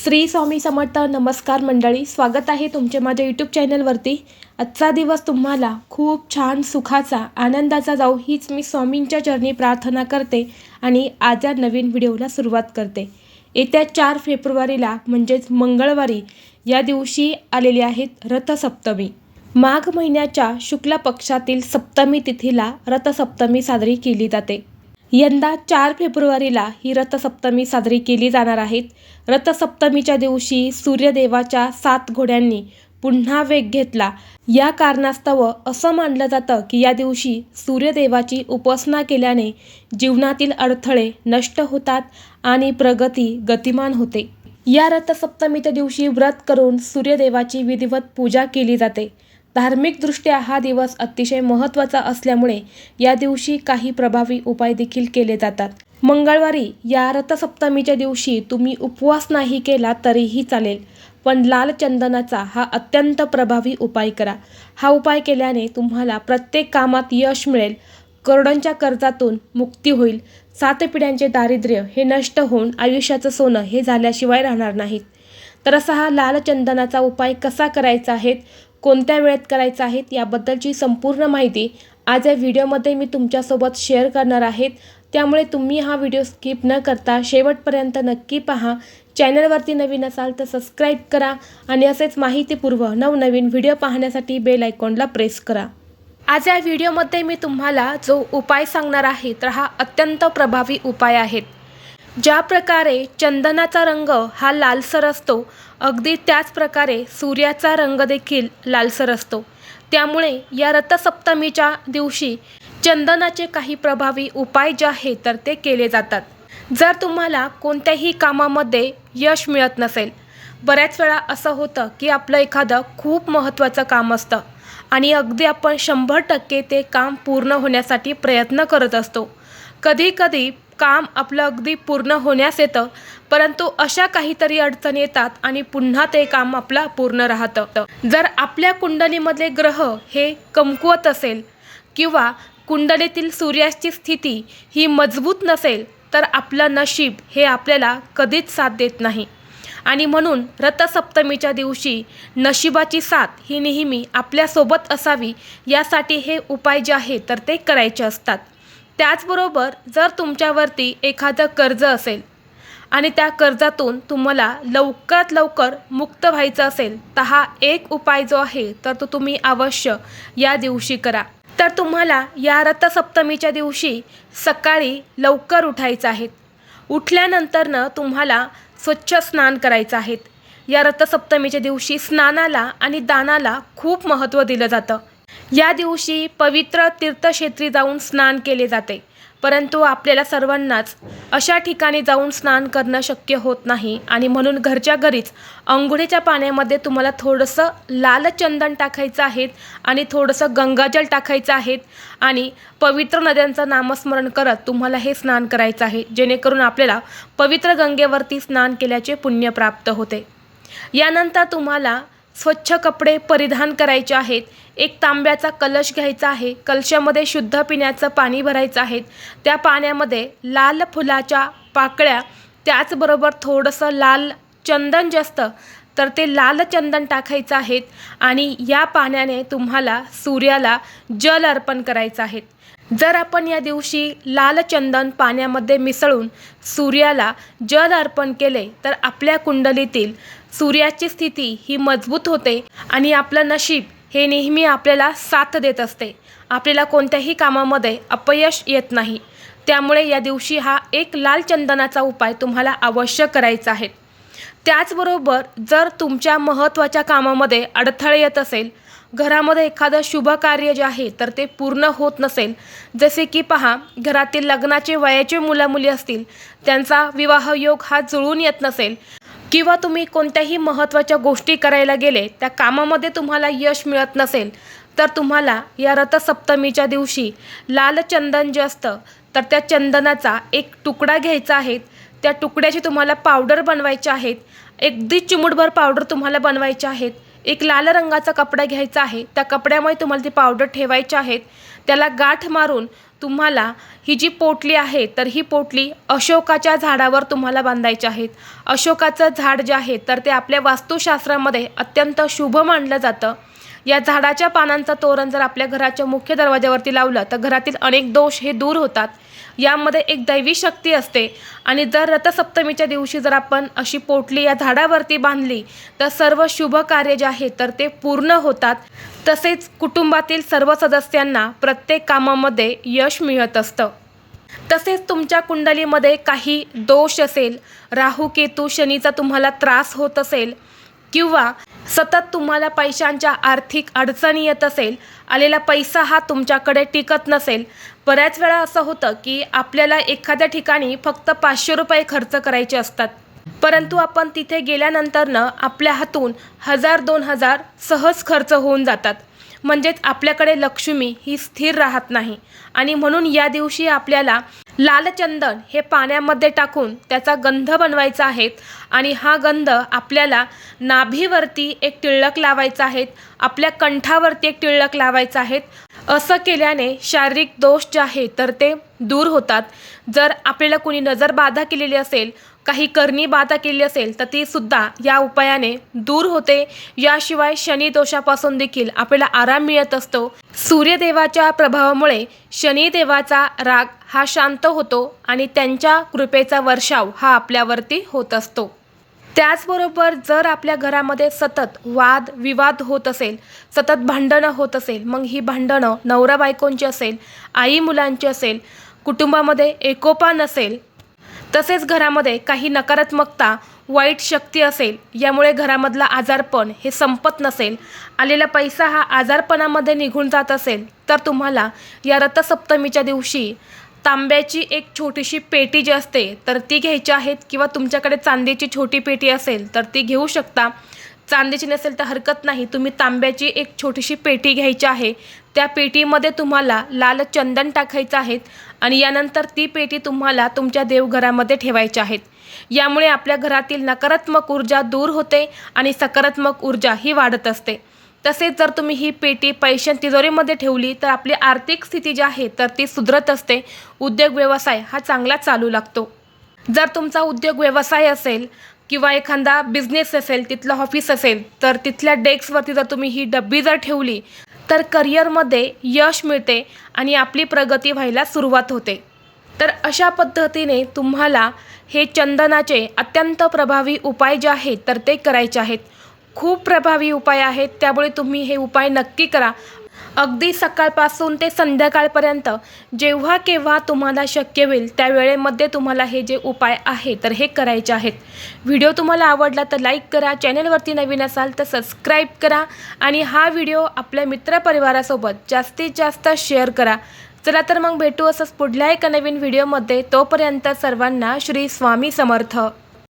श्री स्वामी समर्थ नमस्कार मंडळी स्वागत आहे तुमचे माझ्या यूट्यूब चॅनलवरती आजचा दिवस तुम्हाला खूप छान सुखाचा आनंदाचा जाऊ हीच मी स्वामींच्या चरणी प्रार्थना करते आणि आज या नवीन व्हिडिओला सुरुवात करते. येत्या चार फेब्रुवारीला म्हणजेच मंगळवारी या दिवशी आलेली आहेत रथसप्तमी. माघ महिन्याच्या शुक्ल पक्षातील सप्तमी तिथीला रथसप्तमी साजरी केली जाते. यंदा चार फेब्रुवारीला ही रथसप्तमी साजरी केली जाणार आहेत रथसप्तमीच्या दिवशी सूर्यदेवाच्या सात घोड्यांनी पुन्हा वेग घेतला. या कारणास्तव असं मानलं जातं की या दिवशी सूर्यदेवाची उपासना केल्याने जीवनातील अडथळे नष्ट होतात आणि प्रगती गतिमान होते. या रथसप्तमीच्या दिवशी व्रत करून सूर्यदेवाची विधिवत पूजा केली जाते. धार्मिकदृष्ट्या हा दिवस अतिशय महत्त्वाचा असल्यामुळे या दिवशी काही प्रभावी उपाय देखील केले जातात. मंगळवारी या रथसप्तमीच्या दिवशी तुम्ही उपवास नाही केला तरीही चालेल पण लाल चंदनाचा हा अत्यंत प्रभावी उपाय करा. हा उपाय केल्याने तुम्हाला प्रत्येक कामात यश मिळेल करोडांच्या कर्जातून मुक्ती होईल. सात पिढ्यांचे दारिद्र्य हे नष्ट होऊन आयुष्याचं सोनं हे झाल्याशिवाय राहणार नाहीत. तर असा हा लाल चंदनाचा उपाय कसा करायचा आहे? कोणत्या वेळेत करायचं आहेत याबद्दलची संपूर्ण माहिती आज या व्हिडिओमध्ये मी तुमच्यासोबत शेअर करणार आहेत. त्यामुळे तुम्ही हा व्हिडिओ स्किप न करता शेवटपर्यंत नक्की पहा. चॅनलवरती नवीन असाल तर सबस्क्राईब करा आणि असेच माहितीपूर्व नवनवीन व्हिडिओ पाहण्यासाठी बेल आयकॉनला प्रेस करा. आज या व्हिडिओमध्ये मी तुम्हाला जो उपाय सांगणार आहे तर हा अत्यंत प्रभावी उपाय आहेत ज्या प्रकारे चंदनाचा रंग हा लालसर असतो अगदी त्याच प्रकारे सूर्याचा रंग देखील लालसर असतो. त्यामुळे या रथसप्तमीच्या दिवशी चंदनाचे काही प्रभावी उपाय जे आहेत तर ते केले जातात. जर तुम्हाला कोणत्याही कामामध्ये यश मिळत नसेल बऱ्याच वेळा असं होतं की आपलं एखादं खूप महत्त्वाचं काम असतं आणि अगदी आपण शंभर टक्के ते काम पूर्ण होण्यासाठी प्रयत्न करत असतो. कधीकधी काम आपलं अगदी पूर्ण होण्यास येतं परंतु अशा काहीतरी अडचणी येतात आणि पुन्हा ते काम आपलं पूर्ण राहतं. जर आपल्या कुंडलीमधले ग्रह हे कमकुवत असेल किंवा कुंडलीतील सूर्याची स्थिती ही मजबूत नसेल तर आपलं नशीब हे आपल्याला कधीच साथ देत नाही. आणि म्हणून रथसप्तमीच्या दिवशी नशिबाची साथ ही नेहमी आपल्यासोबत असावी यासाठी हे उपाय जे आहे तर ते करायचे असतात. त्याचबरोबर जर तुमच्यावरती एखादं कर्ज असेल आणि त्या कर्जातून तुम्हाला लवकरात लवकर मुक्त व्हायचं असेल तर हा एक उपाय जो आहे तर तो तुम्ही अवश्य या दिवशी करा. तर तुम्हाला या रथसप्तमीच्या दिवशी सकाळी लवकर उठायचं आहे. उठल्यानंतरनं तुम्हाला स्वच्छ स्नान करायचं आहे. या रथसप्तमीच्या दिवशी स्नानाला आणि दानाला खूप महत्त्व दिलं जातं. या दिवशी पवित्र तीर्थक्षेत्री जाऊन स्नान केले जाते. परंतु आपल्याला सर्वांनाच अशा ठिकाणी जाऊन स्नान करणं शक्य होत नाही आणि म्हणून घरच्या घरीच अंघोळीच्या पाण्यामध्ये तुम्हाला थोडंसं लाल चंदन टाकायचं आहे आणि थोडंसं गंगाजल टाकायचं आहे आणि पवित्र नद्यांचं नामस्मरण करत तुम्हाला हे स्नान करायचं आहे जेणेकरून आपल्याला पवित्र गंगेवरती स्नान केल्याचे पुण्य प्राप्त होते. यानंतर तुम्हाला स्वच्छ कपडे परिधान करायचे आहेत एक तांब्याचा कलश घ्यायचा आहे. कलशामध्ये शुद्ध पिण्याचं पाणी भरायचं आहे. त्या पाण्यामध्ये लाल फुलाच्या पाकळ्या त्याचबरोबर थोडंसं लाल चंदन जास्त तर ते लाल चंदन टाकायचं आहेत आणि या पाण्याने तुम्हाला सूर्याला जल अर्पण करायचं आहे. जर आपण या दिवशी लाल चंदन पाण्यामध्ये मिसळून सूर्याला जल अर्पण केले तर आपल्या कुंडलीतील सूर्याची स्थिती ही मजबूत होते आणि आपलं नशीब हे नेहमी आपल्याला साथ देत असते. आपल्याला कोणत्याही कामामध्ये अपयश येत नाही. त्यामुळे या दिवशी हा एक लाल चंदनाचा उपाय तुम्हाला अवश्य करायचा आहे. त्याचबरोबर जर तुमच्या महत्त्वाच्या कामामध्ये अडथळे येत असेल घरामध्ये एखादं शुभ कार्य जे आहे तर ते पूर्ण होत नसेल. जसे की पहा घरातील लग्नाचे वयाचे मुलामुली असतील त्यांचा विवाह योग हा जुळून येत नसेल किंवा तुम्ही कोणत्याही महत्त्वाच्या गोष्टी करायला गेले त्या कामामध्ये तुम्हाला यश मिळत नसेल तर तुम्हाला या रथसप्तमीच्या दिवशी लाल चंदन जे असतं तर त्या चंदनाचा एक तुकडा घ्यायचा आहे. त्या तुकड्याची तुम्हाला पावडर बनवायची आहेत अगदी चिमुटभर पावडर तुम्हाला बनवायची आहेत एक लाल रंगाचा कपडा घ्यायचा आहे. त्या कपड्यामुळे तुम्हाला ती पावडर ठेवायची आहेत त्याला गाठ मारून तुम्हाला ही जी पोटली आहे तर ही पोटली अशोकाच्या झाडावर तुम्हाला बांधायची आहेत अशोकाचं झाड जे आहे तर ते आपल्या वास्तुशास्त्रामध्ये अत्यंत शुभ मानलं जातं. या झाडाच्या पानांचं तोरण जर आपल्या घराच्या मुख्य दरवाज्यावरती लावलं तर घरातील अनेक दोष हे दूर होतात. यामध्ये एक दैवी शक्ती असते. आणि जर रथसप्तमीच्या दिवशी जर आपण अशी पोटली या झाडावरती बांधली तर सर्व शुभ कार्य जे आहे तर ते पूर्ण होतात. तसेच कुटुंबातील सर्व सदस्यांना प्रत्येक कामामध्ये यश मिळत असतं. तसेच तुमच्या कुंडलीमध्ये काही दोष असेल राहू केतू शनीचा तुम्हाला त्रास होत असेल किंवा सतत तुम्हाला पैशांच्या आर्थिक अडचणी येत असेल आलेला पैसा हा तुमच्याकडे टिकत नसेल बऱ्याच वेळा असं होतं की आपल्याला एखाद्या ठिकाणी फक्त पाचशे रुपये खर्च करायचे असतात. परंतु आपण तिथे गेल्यानंतरनं आपल्या हातून हजार दोन हजार सहज खर्च होऊन जातात. म्हणजेच आपल्याकडे लक्ष्मी ही स्थिर राहत नाही. आणि म्हणून या दिवशी आपल्याला लाल चंदन हे पाण्यामध्ये टाकून त्याचा गंध बनवायचा आहे आणि हा गंध आपल्याला नाभीवरती एक टिळक लावायचा आहे आपल्या कंठावरती एक टिळक लावायचा आहे असं केल्याने शारीरिक दोष जे आहे तर ते दूर होतात. जर आपल्याला कोणी नजरबाधा केलेली असेल काही करणी बाधा केली असेल तर ती सुद्धा या उपायाने दूर होते. याशिवाय शनी दोषापासून देखील आपल्याला आराम मिळत असतो. सूर्यदेवाच्या प्रभावामुळे शनिदेवाचा राग हा शांत होतो आणि त्यांच्या कृपेचा वर्षाव हा आपल्यावरती होत असतो. त्याचबरोबर जर आपल्या घरामध्ये सतत वाद विवाद होत असेल सतत भांडणं होत असेल मग ही भांडणं नवरा बायकोंची असेल आई मुलांची असेल कुटुंबामध्ये एकोपा नसेल तसेच घरामध्ये काही नकारात्मकता वाईट शक्ती असेल यामुळे घरामधला आजारपण हे संपत नसेल आलेला पैसा हा आजारपणामध्ये निघून जात असेल तर तुम्हाला या रथसप्तमीच्या दिवशी तांब्याची एक छोटीशी पेटी जी असते तर ती घ्यायची आहेत किंवा तुमच्याकडे चांदीची छोटी पेटी असेल तर ती घेऊ शकता. चांदीची नसेल तर हरकत नाही तुम्ही तांब्याची एक छोटीशी पेटी घ्यायची आहे. त्या पेटीमध्ये तुम्हाला लाल चंदन टाकायचं आहे आणि यानंतर ती पेटी तुम्हाला तुमच्या देवघरामध्ये ठेवायची आहेत. यामुळे आपल्या घरातील नकारात्मक ऊर्जा दूर होते आणि सकारात्मक ऊर्जा ही वाढत असते. तसेच जर तुम्ही ही पेटी पैशां तिजोरीमध्ये ठेवली तर आपली आर्थिक स्थिती जी आहे तर ती सुधरत असते. उद्योग व्यवसाय हा चांगला चालू लागतो. जर तुमचा उद्योग व्यवसाय असेल किंवा एखादा बिझनेस असेल तिथलं ऑफिस असेल तर तिथल्या डेस्कवरती जर तुम्ही ही डब्बी जर ठेवली तर करिअरमध्ये यश मिळते आणि आपली प्रगती व्हायला सुरुवात होते. तर अशा पद्धतीने तुम्हाला हे चंदनाचे अत्यंत प्रभावी उपाय जे आहेत तर ते करायचे आहेत. खूप प्रभावी उपाय आहेत त्यामुळे तुम्ही हे उपाय नक्की करा. अगदी सकाळपासून ते संध्याकाळपर्यंत जेव्हा केव्हा तुम्हाला शक्य होईल त्या वेळेमध्ये तुम्हाला हे जे उपाय आहे तर हे करायचे आहेत. व्हिडिओ तुम्हाला आवडला तर लाईक करा चॅनलवरती नवीन असाल तर सबस्क्राईब करा आणि हा व्हिडिओ आपल्या मित्रपरिवारासोबत जास्तीत जास्त शेअर करा. चला तर मग भेटू असंच पुढल्या एका नवीन व्हिडिओमध्ये. तोपर्यंत सर्वांना श्री स्वामी समर्थ.